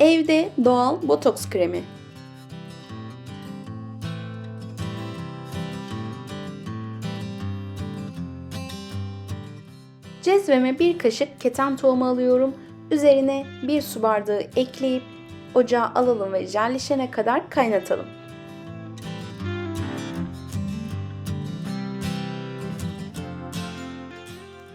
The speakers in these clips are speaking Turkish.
Evde doğal botoks kremi. Cezveme bir kaşık keten tohumu alıyorum. Üzerine bir su bardağı ekleyip ocağa alalım ve jelleşene kadar kaynatalım.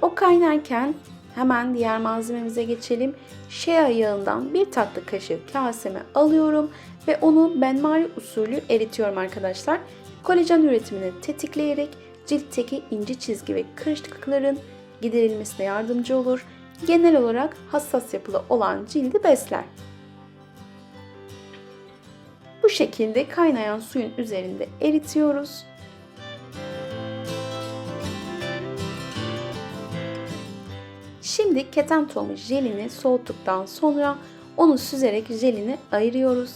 O kaynarken hemen diğer malzememize geçelim. Shea yağından bir tatlı kaşığı kaseme alıyorum ve onu benmari usulü eritiyorum arkadaşlar. Kolajen üretimini tetikleyerek ciltteki ince çizgi ve kırışıklıkların giderilmesine yardımcı olur. Genel olarak hassas yapılı olan cildi besler. Bu şekilde kaynayan suyun üzerinde eritiyoruz. Şimdi keten tohumu jelini soğuttuktan sonra onu süzerek jelini ayırıyoruz.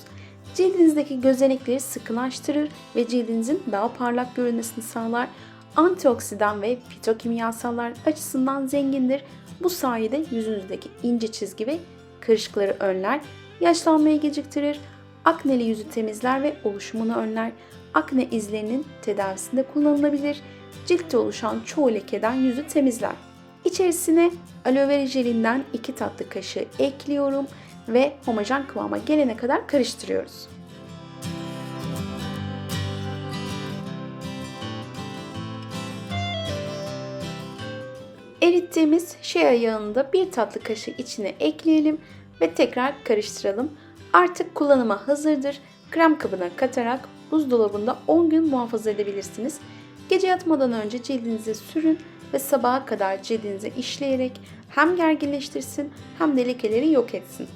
Cildinizdeki gözenekleri sıkılaştırır ve cildinizin daha parlak görünmesini sağlar. Antioksidan ve fitokimyasallar açısından zengindir. Bu sayede yüzünüzdeki ince çizgi ve kırışıkları önler, yaşlanmayı geciktirir, akneli yüzü temizler ve oluşumunu önler. Akne izlerinin tedavisinde kullanılabilir. Ciltte oluşan çoğu lekeden yüzü temizler. İçerisine aloe vera jelinden 2 tatlı kaşığı ekliyorum ve homojen kıvama gelene kadar karıştırıyoruz. Erittiğimiz shea yağını da bir tatlı kaşığı içine ekleyelim ve tekrar karıştıralım. Artık kullanıma hazırdır. Krem kabına katarak buzdolabında 10 gün muhafaza edebilirsiniz. Gece yatmadan önce cildinize sürün ve sabaha kadar cildinize işleyerek hem gerginleştirsin hem de lekeleri yok etsin.